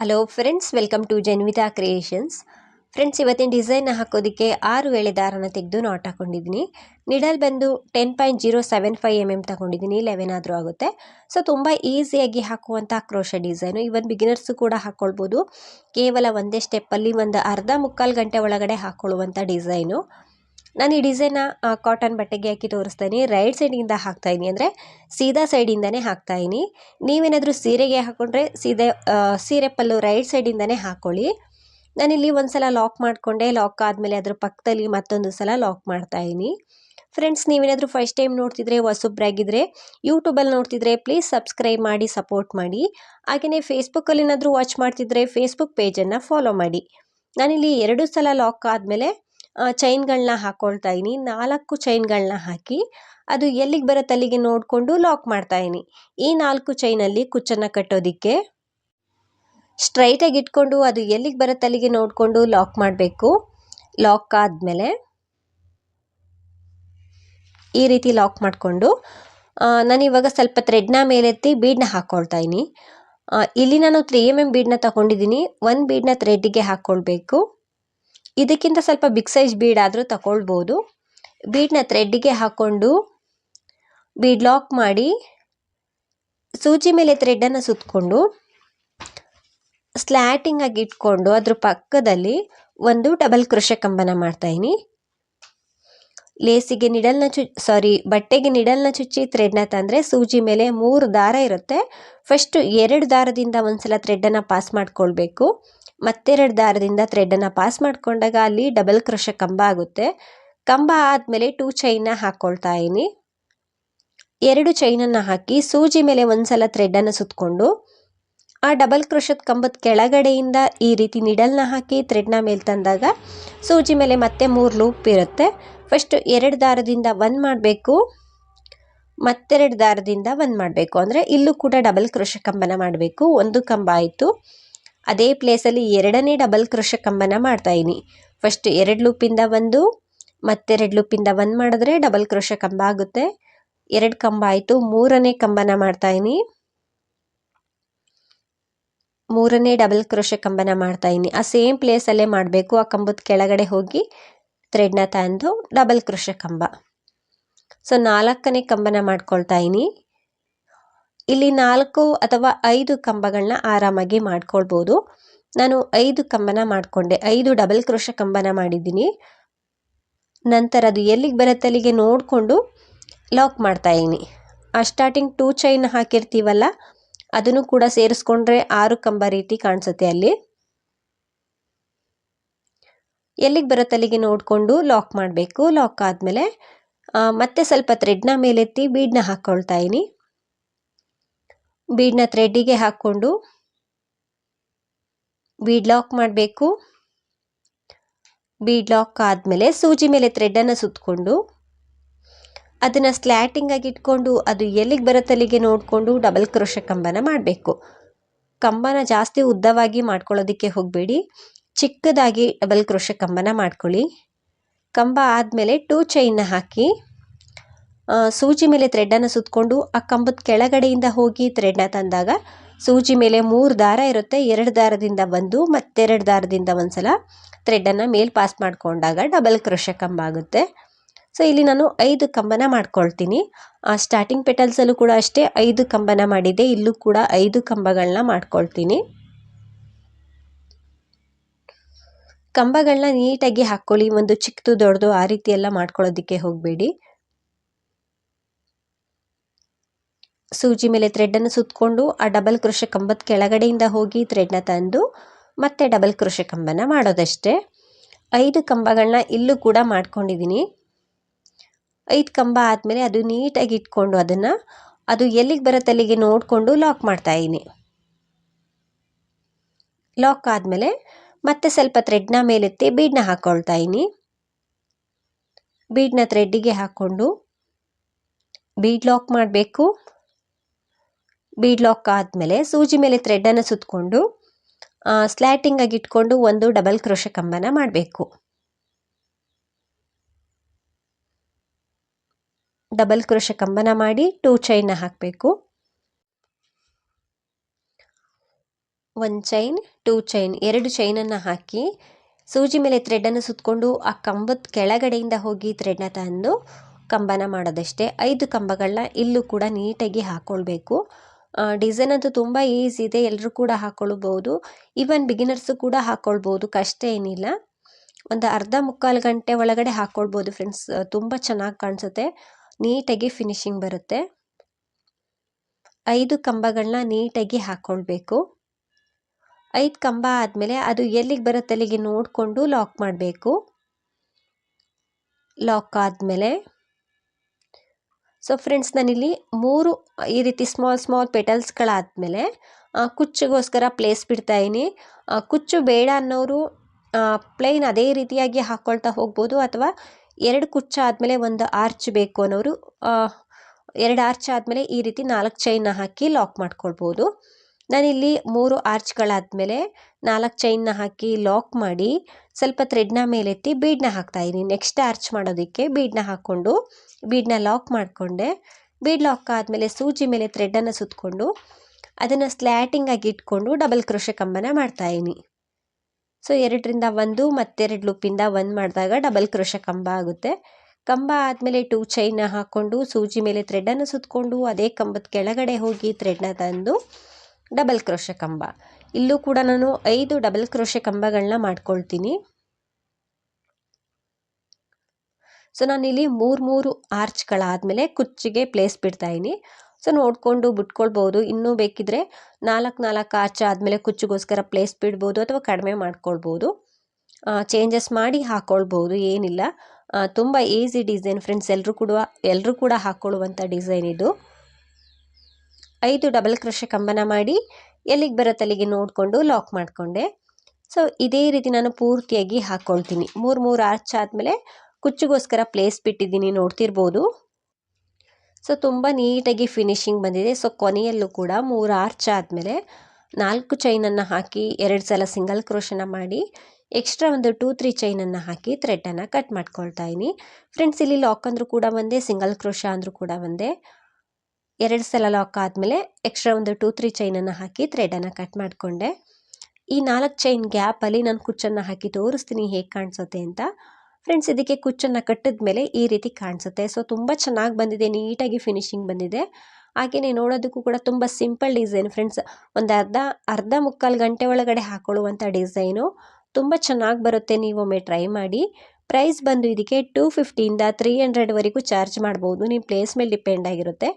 Hello friends welcome to Janvitha creations friends ಇವತ್ತಿನ design ಹಾಕೋದಕ್ಕೆ ಆರು ವೇಳೆ ದಾರನ ತೆಗೆದು ನಾಟ್ ಹಾಕೊಂಡಿದ್ದೀನಿ. ನಿಡಲ್ ಬಂದು ten point zero seven five M M ತಗೊಂಡಿದ್ದೀನಿ ಲೆವೆನ್ ಆದರೂ ಆಗುತ್ತೆ. ಸೊ ತುಂಬ ಈಸಿಯಾಗಿ ಹಾಕುವಂಥ ಕ್ರೋಶ ಡಿಸೈನು ಇವನ್ ಬಿಗಿನರ್ಸು ಕೂಡ ಹಾಕ್ಕೊಳ್ಬೋದು ಕೇವಲ ಒಂದೇ ಸ್ಟೆಪ್ಪಲ್ಲಿ ಒಂದು ಅರ್ಧ ಮುಕ್ಕಾಲು ಗಂಟೆ ಒಳಗಡೆ ಹಾಕ್ಕೊಳ್ಳುವಂಥ ಡಿಸೈನು ನಾನು ಈ ಡಿಸೈನ್ನ ಕಾಟನ್ ಬಟ್ಟೆಗೆ ಹಾಕಿ ತೋರಿಸ್ತೀನಿ. ರೈಟ್ ಸೈಡಿಂದ ಹಾಕ್ತಾಯಿನಿ ಅಂದರೆ ಸೀದಾ ಸೈಡಿಂದನೇ ಹಾಕ್ತಾಯಿನಿ ನೀವೇನಾದರೂ ಸೀರೆಗೆ ಹಾಕ್ಕೊಂಡ್ರೆ ಸೀದೆ ಸೀರೆ ಪಲ್ಲು ರೈಟ್ ಸೈಡಿಂದನೇ ಹಾಕ್ಕೊಳ್ಳಿ ನಾನಿಲ್ಲಿ ಒಂದು ಸಲ ಲಾಕ್ ಮಾಡಿಕೊಂಡೆ, ಲಾಕ್ ಆದಮೇಲೆ ಅದ್ರ ಪಕ್ಕದಲ್ಲಿ ಮತ್ತೊಂದು ಸಲ ಲಾಕ್ ಮಾಡ್ತಾಯಿನಿ ಫ್ರೆಂಡ್ಸ್, ನೀವೇನಾದರೂ ಫಸ್ಟ್ ಟೈಮ್ ನೋಡ್ತಿದ್ರೆ ಹೊಸೊಬ್ಬರಾಗಿದ್ದರೆ ಯೂಟ್ಯೂಬಲ್ಲಿ ನೋಡ್ತಿದ್ರೆ ಪ್ಲೀಸ್ ಸಬ್ಸ್ಕ್ರೈಬ್ ಮಾಡಿ ಸಪೋರ್ಟ್ ಮಾಡಿ. ಹಾಗೆಯೇ ಫೇಸ್ಬುಕ್ಕಲ್ಲಿ ಏನಾದರೂ ವಾಚ್ ಮಾಡ್ತಿದ್ರೆ ಫೇಸ್ಬುಕ್ ಪೇಜನ್ನು ಫಾಲೋ ಮಾಡಿ. ನಾನಿಲ್ಲಿ ಎರಡು ಸಲ ಲಾಕ್ ಆದಮೇಲೆ ಚೈನ್ಗಳನ್ನ ಹಾಕ್ಕೊಳ್ತಾ ಇದ್ದೀನಿ ನಾಲ್ಕು ಚೈನ್ಗಳನ್ನ ಹಾಕಿ ಅದು ಎಲ್ಲಿಗೆ ಬರುತ್ತೆ ಅಲ್ಲಿಗೆ ನೋಡಿಕೊಂಡು ಲಾಕ್ ಮಾಡ್ತಾ ಇದ್ದೀನಿ ಈ ನಾಲ್ಕು ಚೈನಲ್ಲಿ ಕುಚ್ಚನ್ನು ಕಟ್ಟೋದಕ್ಕೆ ಸ್ಟ್ರೈಟಾಗಿ ಇಟ್ಕೊಂಡು ಅದು ಎಲ್ಲಿಗೆ ಬರುತ್ತೆ ಅಲ್ಲಿಗೆ ನೋಡಿಕೊಂಡು ಲಾಕ್ ಮಾಡಬೇಕು. ಲಾಕ್ ಆದಮೇಲೆ ಈ ರೀತಿ ಲಾಕ್ ಮಾಡಿಕೊಂಡು ನಾನು ಇವಾಗ ಸ್ವಲ್ಪ ಥ್ರೆಡ್ನ ಮೇಲೆತ್ತಿ ಬೀಡನ್ನ ಹಾಕ್ಕೊಳ್ತಾ ಇದ್ದೀನಿ ಇಲ್ಲಿ ನಾನು ತ್ರೀ ಎಂ ಎಂ ಬೀಡನ್ನ ತಗೊಂಡಿದ್ದೀನಿ ಒಂದು ಬೀಡನ್ನ ಥ್ರೆಡ್ಡಿಗೆ ಹಾಕ್ಕೊಳ್ಬೇಕು ಇದಕ್ಕಿಂತ ಸ್ವಲ್ಪ ಬಿಗ್ ಸೈಜ್ ಬೀಡ್ ಆದರೂ ತಗೊಳ್ಬೋದು ಬೀಡನ್ನ ಥ್ರೆಡ್ಡಿಗೆ ಹಾಕ್ಕೊಂಡು ಬೀಡ್ ಲಾಕ್ ಮಾಡಿ ಸೂಜಿ ಮೇಲೆ ಥ್ರೆಡ್ಡನ್ನು ಸುತ್ತಕೊಂಡು ಸ್ಲ್ಯಾಟಿಂಗ್ ಆಗಿ ಇಟ್ಕೊಂಡು ಅದ್ರ ಪಕ್ಕದಲ್ಲಿ ಒಂದು ಡಬಲ್ ಕೃಷ ಕಂಬನ ಮಾಡ್ತಾಯಿನಿ ಲೇಸಿಗೆ ನಿಡಲ್ನ ಚು ಸಾರಿ ಬಟ್ಟೆಗೆ ನಿಡಲ್ನ ಚುಚ್ಚಿ ಥ್ರೆಡ್ನ ತಂದರೆ ಸೂಜಿ ಮೇಲೆ ಮೂರು ದಾರ ಇರುತ್ತೆ. ಫಸ್ಟು ಎರಡು ದಾರದಿಂದ ಒಂದ್ಸಲ ಥ್ರೆಡ್ಡನ್ನು ಪಾಸ್ ಮಾಡ್ಕೊಳ್ಬೇಕು. ಮತ್ತೆರಡು ದಾರದಿಂದ ಥ್ರೆಡನ್ನು ಪಾಸ್ ಮಾಡಿಕೊಂಡಾಗ ಅಲ್ಲಿ ಡಬಲ್ ಕ್ರೋಶ ಕಂಬ ಆಗುತ್ತೆ. ಕಂಬ ಆದಮೇಲೆ ಟೂ ಚೈನ ಹಾಕ್ಕೊಳ್ತಾ ಇದ್ದೀನಿ ಎರಡು ಚೈನನ್ನು ಹಾಕಿ ಸೂಜಿ ಮೇಲೆ ಒಂದ್ಸಲ ಥ್ರೆಡನ್ನು ಸುತ್ತಕೊಂಡು ಆ ಡಬಲ್ ಕ್ರೋಶದ ಕಂಬದ ಕೆಳಗಡೆಯಿಂದ ಈ ರೀತಿ ನಿಡಲ್ನ ಹಾಕಿ ಥ್ರೆಡ್ನ ಮೇಲೆ ತಂದಾಗ ಸೂಜಿ ಮೇಲೆ ಮತ್ತೆ ಮೂರು ಲೂಪ್ ಇರುತ್ತೆ. ಫಸ್ಟ್ ಎರಡು ದಾರದಿಂದ ಒಂದು ಮಾಡಬೇಕು, ಮತ್ತೆರಡು ದಾರದಿಂದ ಒಂದು ಮಾಡಬೇಕು. ಅಂದರೆ ಇಲ್ಲೂ ಕೂಡ ಡಬಲ್ ಕ್ರೋಶ ಕಂಬನ ಮಾಡಬೇಕು. ಒಂದು ಕಂಬ ಆಯಿತು. ಅದೇ ಪ್ಲೇಸಲ್ಲಿ ಎರಡನೇ ಡಬಲ್ ಕ್ರೋಶ ಕಂಬನ ಮಾಡ್ತಾಯಿನಿ ಫಸ್ಟ್ ಎರಡು ಲೂಪಿಂದ ಒಂದು ಮತ್ತೆರಡು ಲೂಪಿಂದ ಒಂದು ಮಾಡಿದ್ರೆ ಡಬಲ್ ಕ್ರೋಶ ಕಂಬ ಆಗುತ್ತೆ. ಎರಡು ಕಂಬ ಆಯಿತು, ಮೂರನೇ ಕಂಬನ ಮಾಡ್ತಾಯಿನಿ ಮೂರನೇ ಡಬಲ್ ಕ್ರೋಶ ಕಂಬನ ಮಾಡ್ತಾಯಿನಿ ಆ ಸೇಮ್ ಪ್ಲೇಸಲ್ಲೇ ಮಾಡಬೇಕು, ಆ ಕಂಬದ ಕೆಳಗಡೆ ಹೋಗಿ ಥ್ರೆಡ್ನ ತಂದು ಡಬಲ್ ಕ್ರೋಶ ಕಂಬ. ಸೊ ನಾಲ್ಕನೇ ಕಂಬನ ಮಾಡ್ಕೊಳ್ತಾ ಇದ್ದೀನಿ. ಇಲ್ಲಿ ನಾಲ್ಕು ಅಥವಾ ಐದು ಕಂಬಗಳನ್ನ ಆರಾಮಾಗಿ ಮಾಡ್ಕೊಳ್ಬೋದು. ನಾನು ಐದು ಕಂಬನ ಮಾಡಿಕೊಂಡೆ. ಐದು ಡಬಲ್ ಕ್ರೋಶ ಕಂಬನ ಮಾಡಿದ್ದೀನಿ. ನಂತರ ಅದು ಎಲ್ಲಿಗೆ ಬರುತ್ತೆ ಅಲ್ಲಿಗೆ ನೋಡಿಕೊಂಡು ಲಾಕ್ ಮಾಡ್ತಾ ಇದ್ದೀನಿ. ಆ ಸ್ಟಾರ್ಟಿಂಗ್ ಟೂ ಚೈನ್ ಹಾಕಿರ್ತೀವಲ್ಲ, ಅದನ್ನು ಕೂಡ ಸೇರಿಸ್ಕೊಂಡ್ರೆ ಆರು ಕಂಬ ರೀತಿ ಕಾಣಿಸುತ್ತೆ ಅಲ್ಲಿ. ಎಲ್ಲಿಗೆ ಬರುತ್ತೆ ಅಲ್ಲಿಗೆ ನೋಡಿಕೊಂಡು ಲಾಕ್ ಮಾಡಬೇಕು. ಲಾಕ್ ಆದಮೇಲೆ ಮತ್ತೆ ಸ್ವಲ್ಪ ಥ್ರೆಡ್ನ ಮೇಲೆತ್ತಿ ಬೀಡನ್ನ ಹಾಕ್ಕೊಳ್ತಾ ಇದ್ದೀನಿ. ಬೀಡನ್ನ ಥ್ರೆಡ್ಡಿಗೆ ಹಾಕ್ಕೊಂಡು ಬೀಡ್ ಲಾಕ್ ಮಾಡಬೇಕು. ಬೀಡ್ ಲಾಕ್ ಆದಮೇಲೆ ಸೂಜಿ ಮೇಲೆ ಥ್ರೆಡ್ಡನ್ನು ಸುತ್ತಕೊಂಡು ಅದನ್ನು ಸ್ಲ್ಯಾಟಿಂಗಾಗಿ ಇಟ್ಕೊಂಡು ಅದು ಎಲ್ಲಿಗೆ ಬರುತ್ತಲ್ಲಿಗೆ ನೋಡಿಕೊಂಡು ಡಬಲ್ ಕ್ರೋಶ ಕಂಬನ ಮಾಡಬೇಕು. ಕಂಬನ ಜಾಸ್ತಿ ಉದ್ದವಾಗಿ ಮಾಡ್ಕೊಳ್ಳೋದಕ್ಕೆ ಹೋಗಬೇಡಿ. ಚಿಕ್ಕದಾಗಿ ಡಬಲ್ ಕ್ರೋಶ ಕಂಬನ ಮಾಡ್ಕೊಳ್ಳಿ. ಕಂಬ ಆದಮೇಲೆ ಟೂ ಚೈನ್ನ ಹಾಕಿ ಸೂಜಿ ಮೇಲೆ ಥ್ರೆಡ್ಡನ್ನು ಸುತ್ತಕೊಂಡು ಆ ಕಂಬದ ಕೆಳಗಡೆಯಿಂದ ಹೋಗಿ ಥ್ರೆಡ್ನ ತಂದಾಗ ಸೂಜಿ ಮೇಲೆ ಮೂರು ದಾರ ಇರುತ್ತೆ. ಎರಡು ದಾರದಿಂದ ಒಂದು, ಮತ್ತೆರಡು ದಾರದಿಂದ ಒಂದು ಸಲ ಥ್ರೆಡ್ಡನ್ನು ಮೇಲೆ ಪಾಸ್ ಮಾಡಿಕೊಂಡಾಗ ಡಬಲ್ ಕ್ರೋಶ ಕಂಬ ಆಗುತ್ತೆ. ಸೊ, ಇಲ್ಲಿ ನಾನು ಐದು ಕಂಬನ ಮಾಡ್ಕೊಳ್ತೀನಿ. ಆ ಸ್ಟಾರ್ಟಿಂಗ್ ಪೆಟಲ್ಸಲ್ಲೂ ಕೂಡ ಅಷ್ಟೇ ಐದು ಕಂಬನ ಮಾಡಿದೆ ಇಲ್ಲೂ ಕೂಡ ಐದು ಕಂಬಗಳನ್ನ ಮಾಡ್ಕೊಳ್ತೀನಿ. ಕಂಬಗಳನ್ನ ನೀಟಾಗಿ ಹಾಕ್ಕೊಳ್ಳಿ. ಒಂದು ಚಿಕ್ಕದು ದೊಡ್ಡದು ಆ ರೀತಿ ಎಲ್ಲ ಮಾಡ್ಕೊಳ್ಳೋದಕ್ಕೆ ಹೋಗಬೇಡಿ. ಸೂಜಿ ಮೇಲೆ ಥ್ರೆಡ್ಡನ್ನು ಸುತ್ತಕೊಂಡು ಆ ಡಬಲ್ ಕ್ರೋಶ ಕಂಬದ ಕೆಳಗಡೆಯಿಂದ ಹೋಗಿ ಥ್ರೆಡ್ನ ತಂದು ಮತ್ತೆ ಡಬಲ್ ಕ್ರೋಶ ಕಂಬನ ಮಾಡೋದಷ್ಟೇ. ಐದು ಕಂಬಗಳನ್ನ ಇಲ್ಲೂ ಕೂಡ ಮಾಡ್ಕೊಂಡಿದ್ದೀನಿ ಐದು ಕಂಬ ಆದಮೇಲೆ ಅದು ನೀಟಾಗಿ ಇಟ್ಕೊಂಡು ಅದನ್ನು ಅದು ಎಲ್ಲಿಗೆ ಬರುತ್ತೆ ಅಲ್ಲಿಗೆ ನೋಡಿಕೊಂಡು ಲಾಕ್ ಮಾಡ್ತಾಯಿದ್ದೀನಿ ಲಾಕ್ ಆದಮೇಲೆ ಮತ್ತೆ ಸ್ವಲ್ಪ ಥ್ರೆಡ್ನ ಮೇಲೆತ್ತಿ ಬೀಡನ್ನ ಹಾಕ್ಕೊಳ್ತಾ ಇದ್ದೀನಿ ಬೀಡನ್ನ ಥ್ರೆಡ್ಡಿಗೆ ಹಾಕ್ಕೊಂಡು ಬೀಡ್ ಲಾಕ್ ಮಾಡಬೇಕು. ಬೀಡ್ ಲಾಕ್ ಆದಮೇಲೆ ಸೂಜಿ ಮೇಲೆ ಥ್ರೆಡ್ಡನ್ನು ಸುತ್ತಕೊಂಡು ಸ್ಲ್ಯಾಟಿಂಗಾಗಿ ಇಟ್ಕೊಂಡು ಒಂದು ಡಬಲ್ ಕ್ರೋಶ ಕಂಬನ ಮಾಡಬೇಕು. ಡಬಲ್ ಕ್ರೋಶ ಕಂಬನ ಮಾಡಿ ಟೂ ಚೈನ್ನ ಹಾಕಬೇಕು. ಒಂದು ಚೈನ್ ಟೂ ಚೈನ್ ಎರಡು ಚೈನನ್ನು ಹಾಕಿ ಸೂಜಿ ಮೇಲೆ ಥ್ರೆಡನ್ನು ಸುತ್ತಕೊಂಡು ಆ ಕಂಬದ ಕೆಳಗಡೆಯಿಂದ ಹೋಗಿ ಥ್ರೆಡ್ನ ತಂದು ಕಂಬನ ಮಾಡೋದಷ್ಟೇ. ಐದು ಕಂಬಗಳನ್ನ ಇಲ್ಲೂ ಕೂಡ ನೀಟಾಗಿ ಹಾಕ್ಕೊಳ್ಬೇಕು ಡಿಸೈನ್ ಅಂತೂ ತುಂಬ ಈಸಿ ಇದೆ. ಎಲ್ಲರೂ ಕೂಡ ಹಾಕ್ಕೊಳ್ಬೋದು ಈವನ್ ಬಿಗಿನರ್ಸು ಕೂಡ ಹಾಕ್ಕೊಳ್ಬೋದು ಕಷ್ಟ ಏನಿಲ್ಲ. ಒಂದು ಅರ್ಧ ಮುಕ್ಕಾಲು ಗಂಟೆ ಒಳಗಡೆ ಹಾಕ್ಕೊಳ್ಬೋದು ಫ್ರೆಂಡ್ಸ್ ತುಂಬ ಚೆನ್ನಾಗಿ ಕಾಣಿಸುತ್ತೆ. ನೀಟಾಗಿ ಫಿನಿಶಿಂಗ್ ಬರುತ್ತೆ. ಐದು ಕಂಬಗಳನ್ನ ನೀಟಾಗಿ ಹಾಕ್ಕೊಳ್ಬೇಕು ಐದು ಕಂಬ ಆದಮೇಲೆ ಅದು ಎಲ್ಲಿಗೆ ಬರುತ್ತೆ ಅಲ್ಲಿಗೆ ನೋಡಿಕೊಂಡು ಲಾಕ್ ಮಾಡಬೇಕು. ಲಾಕ್ ಆದಮೇಲೆ ಸೊ ಫ್ರೆಂಡ್ಸ್ ನಾನಿಲ್ಲಿ ಮೂರು ಈ ರೀತಿ ಸ್ಮಾಲ್ ಸ್ಮಾಲ್ ಪೆಟಲ್ಸ್ಗಳಾದಮೇಲೆ ಕುಚ್ಚಿಗೋಸ್ಕರ ಪ್ಲೇಸ್ ಬಿಡ್ತಾ ಇದ್ದೀನಿ. ಕುಚ್ಚು ಬೇಡ ಅನ್ನೋರು ಪ್ಲೈನ್ ಅದೇ ರೀತಿಯಾಗಿ ಹಾಕ್ಕೊಳ್ತಾ ಹೋಗ್ಬೋದು ಅಥವಾ ಎರಡು ಕುಚ್ಚು ಆದಮೇಲೆ ಒಂದು ಆರ್ಚ್ ಬೇಕು ಅನ್ನೋರು ಎರಡು ಆರ್ಚ್ ಆದಮೇಲೆ ಈ ರೀತಿ ನಾಲ್ಕು ಚೈನ್ನ ಹಾಕಿ ಲಾಕ್ ಮಾಡ್ಕೊಳ್ಬೋದು. ನಾನಿಲ್ಲಿ ಮೂರು ಆರ್ಚ್ಗಳಾದಮೇಲೆ ನಾಲ್ಕು ಚೈನ್ನ ಹಾಕಿ ಲಾಕ್ ಮಾಡಿ ಸ್ವಲ್ಪ ಥ್ರೆಡ್ನ ಮೇಲೆತ್ತಿ ಬೀಡನ್ನ ಹಾಕ್ತಾಯಿದ್ದೀನಿ ನೆಕ್ಸ್ಟ್ ಆರ್ಚ್ ಮಾಡೋದಕ್ಕೆ ಬೀಡನ್ನ ಹಾಕ್ಕೊಂಡು ಬೀಡನ್ನ ಲಾಕ್ ಮಾಡಿಕೊಂಡೆ. ಬೀಡ್ ಲಾಕ್ ಆದಮೇಲೆ ಸೂಜಿ ಮೇಲೆ ಥ್ರೆಡ್ಡನ್ನು ಸುತ್ತಕೊಂಡು ಅದನ್ನು ಸ್ಲ್ಯಾಟಿಂಗ್ ಆಗಿ ಇಟ್ಕೊಂಡು ಡಬಲ್ ಕ್ರೋಶೆ ಕಂಬನ ಮಾಡ್ತಾಯಿದ್ದೀನಿ ಸೊ, ಎರಡರಿಂದ ಒಂದು ಮತ್ತೆರಡು ಲೂಪಿಂದ ಒಂದು ಮಾಡಿದಾಗ ಡಬಲ್ ಕ್ರೋಶ ಕಂಬ ಆಗುತ್ತೆ. ಕಂಬ ಆದಮೇಲೆ ಟೂ ಚೈನ್ನ ಹಾಕ್ಕೊಂಡು ಸೂಜಿ ಮೇಲೆ ಥ್ರೆಡನ್ನು ಸುತ್ತಕೊಂಡು ಅದೇ ಕಂಬದ ಕೆಳಗಡೆ ಹೋಗಿ ಥ್ರೆಡ್ನ ತಂದು ಡಬಲ್ ಕ್ರೋಶೆ ಕಂಬ. ಇಲ್ಲೂ ಕೂಡ ನಾನು ಐದು ಡಬಲ್ ಕ್ರೋಶೆ ಕಂಬಗಳನ್ನ ಮಾಡ್ಕೊಳ್ತೀನಿ. ಸೊ, ನಾನಿಲ್ಲಿ ಮೂರು ಮೂರು ಆರ್ಚ್ಗಳಾದಮೇಲೆ ಕುಚ್ಚಿಗೆ ಪ್ಲೇಸ್ ಬಿಡ್ತಾಯಿನಿ ಸೊ, ನೋಡಿಕೊಂಡು ಬಿಟ್ಕೊಳ್ಬೋದು. ಇನ್ನೂ ಬೇಕಿದ್ರೆ ನಾಲ್ಕು ನಾಲ್ಕು ಆರ್ಚ್ ಆದಮೇಲೆ ಕುಚ್ಚಿಗೋಸ್ಕರ ಪ್ಲೇಸ್ ಬಿಡ್ಬೋದು ಅಥವಾ ಕಡಿಮೆ ಮಾಡ್ಕೊಳ್ಬೋದು. ಚೇಂಜಸ್ ಮಾಡಿ ಹಾಕ್ಕೊಳ್ಬೋದು ಏನಿಲ್ಲ. ತುಂಬ ಈಸಿ ಡಿಸೈನ್ ಫ್ರೆಂಡ್ಸ್ ಎಲ್ಲರೂ ಕೂಡ ಎಲ್ಲರೂ ಕೂಡ ಹಾಕ್ಕೊಳ್ಳುವಂಥ ಡಿಸೈನ್ ಇದು. ಐದು ಡಬಲ್ ಕ್ರೋಶೆ ಕಂಬನ ಮಾಡಿ ಎಲ್ಲಿಗೆ ಬರೋ ಅಲ್ಲಿಗೆ ನೋಡಿಕೊಂಡು ಲಾಕ್ ಮಾಡಿಕೊಂಡೆ. ಸೊ ಇದೇ ರೀತಿ ನಾನು ಪೂರ್ತಿಯಾಗಿ ಹಾಕ್ಕೊಳ್ತೀನಿ ಮೂರು ಮೂರು ಆರ್ಚ್ ಆದಮೇಲೆ ಕುಚ್ಚಿಗೋಸ್ಕರ ಪ್ಲೇಸ್ ಬಿಟ್ಟಿದ್ದೀನಿ, ನೋಡ್ತಿರ್ಬೋದು. ಸೊ ತುಂಬ ನೀಟಾಗಿ ಫಿನಿಶಿಂಗ್ ಬಂದಿದೆ. ಸೊ ಕೊನೆಯಲ್ಲೂ ಕೂಡ ಮೂರು ಆರ್ಚ್ ಆದಮೇಲೆ ನಾಲ್ಕು ಚೈನನ್ನು ಹಾಕಿ ಎರಡು ಸಲ ಸಿಂಗಲ್ ಕ್ರೋಶನ ಮಾಡಿ ಎಕ್ಸ್ಟ್ರಾ ಒಂದು ಟೂ ತ್ರೀ ಚೈನನ್ನು ಹಾಕಿ ಥ್ರೆಡ್ಡನ್ನು ಕಟ್ ಮಾಡ್ಕೊಳ್ತಾ ಇದ್ದೀನಿ ಫ್ರೆಂಡ್ಸ್ ಇಲ್ಲಿ ಲಾಕ್ ಅಂದರೂ ಕೂಡ ಒಂದೇ ಸಿಂಗಲ್ ಕ್ರೋಶ ಅಂದರೂ ಕೂಡ ಒಂದೇ ಎರಡು ಸಲ ಲಾಕ್ ಆದಮೇಲೆ ಎಕ್ಸ್ಟ್ರಾ ಒಂದು ಟೂ ತ್ರೀ ಚೈನನ್ನು ಹಾಕಿ ಥ್ರೆಡನ್ನು ಕಟ್ ಮಾಡಿಕೊಂಡೆ. ಈ ನಾಲ್ಕು ಚೈನ್ ಗ್ಯಾಪಲ್ಲಿ ನಾನು ಕುಚ್ಚನ್ನು ಹಾಕಿ ತೋರಿಸ್ತೀನಿ ಹೇಗೆ ಕಾಣಿಸುತ್ತೆ ಅಂತ. ಫ್ರೆಂಡ್ಸ್ ಇದಕ್ಕೆ ಕುಚ್ಚನ್ನು ಕಟ್ಟಿದ ಮೇಲೆ ಈ ರೀತಿ ಕಾಣಿಸುತ್ತೆ. ಸೊ ತುಂಬ ಚೆನ್ನಾಗಿ ಬಂದಿದೆ, ನೀಟಾಗಿ ಫಿನಿಶಿಂಗ್ ಬಂದಿದೆ. ಹಾಗೆಯೇ ನೋಡೋದಕ್ಕೂ ಕೂಡ ತುಂಬ ಸಿಂಪಲ್ ಡಿಸೈನ್ ಫ್ರೆಂಡ್ಸ್ ಒಂದು ಅರ್ಧ ಅರ್ಧ ಮುಕ್ಕಾಲು ಗಂಟೆ ಒಳಗಡೆ ಹಾಕೊಳ್ಳುವಂಥ ಡಿಸೈನು ತುಂಬ ಚೆನ್ನಾಗಿ ಬರುತ್ತೆ ನೀವೊಮ್ಮೆ ಟ್ರೈ ಮಾಡಿ. ಪ್ರೈಸ್ ಬಂದು ಇದಕ್ಕೆ ಟೂ ಫಿಫ್ಟಿಯಿಂದ ತ್ರೀ ಹಂಡ್ರೆಡ್ವರೆಗೂ ಚಾರ್ಜ್ ಮಾಡ್ಬೋದು. ನಿಮ್ಮ ಪ್ಲೇಸ್ ಮೇಲೆ ಡಿಪೆಂಡ್ ಆಗಿರುತ್ತೆ.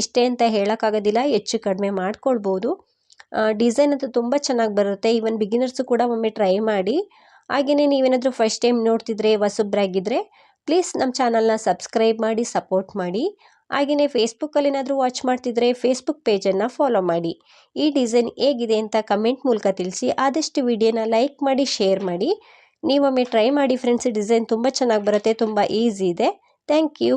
ಇಷ್ಟೇ ಅಂತ ಹೇಳೋಕ್ಕಾಗೋದಿಲ್ಲ, ಹೆಚ್ಚು ಕಡಿಮೆ ಮಾಡ್ಕೊಳ್ಬೋದು. ಡಿಸೈನ್ ಅಂತೂ ತುಂಬ ಚೆನ್ನಾಗಿ ಬರುತ್ತೆ. ಈವನ್ ಬಿಗಿನರ್ಸು ಕೂಡ ಒಮ್ಮೆ ಟ್ರೈ ಮಾಡಿ. ಹಾಗೆಯೇ ನೀವೇನಾದರೂ ಫಸ್ಟ್ ಟೈಮ್ ನೋಡ್ತಿದ್ರೆ ಹೊಸಬ್ರಾಗಿದ್ದರೆ ಪ್ಲೀಸ್ ನಮ್ಮ ಚಾನಲ್ನ ಸಬ್ಸ್ಕ್ರೈಬ್ ಮಾಡಿ ಸಪೋರ್ಟ್ ಮಾಡಿ. ಹಾಗೆಯೇ ಫೇಸ್ಬುಕ್ಕಲ್ಲಿ ಏನಾದರೂ ವಾಚ್ ಮಾಡ್ತಿದ್ರೆ ಫೇಸ್ಬುಕ್ ಪೇಜನ್ನು ಫಾಲೋ ಮಾಡಿ. ಈ ಡಿಸೈನ್ ಹೇಗಿದೆ ಅಂತ ಕಮೆಂಟ್ ಮೂಲಕ ತಿಳಿಸಿ. ಆದಷ್ಟು ವಿಡಿಯೋನ ಲೈಕ್ ಮಾಡಿ ಶೇರ್ ಮಾಡಿ. ನೀವೊಮ್ಮೆ ಟ್ರೈ ಮಾಡಿ ಫ್ರೆಂಡ್ಸ್ ಡಿಸೈನ್ ತುಂಬ ಚೆನ್ನಾಗಿ ಬರುತ್ತೆ, ತುಂಬ ಈಸಿ ಇದೆ. Thank you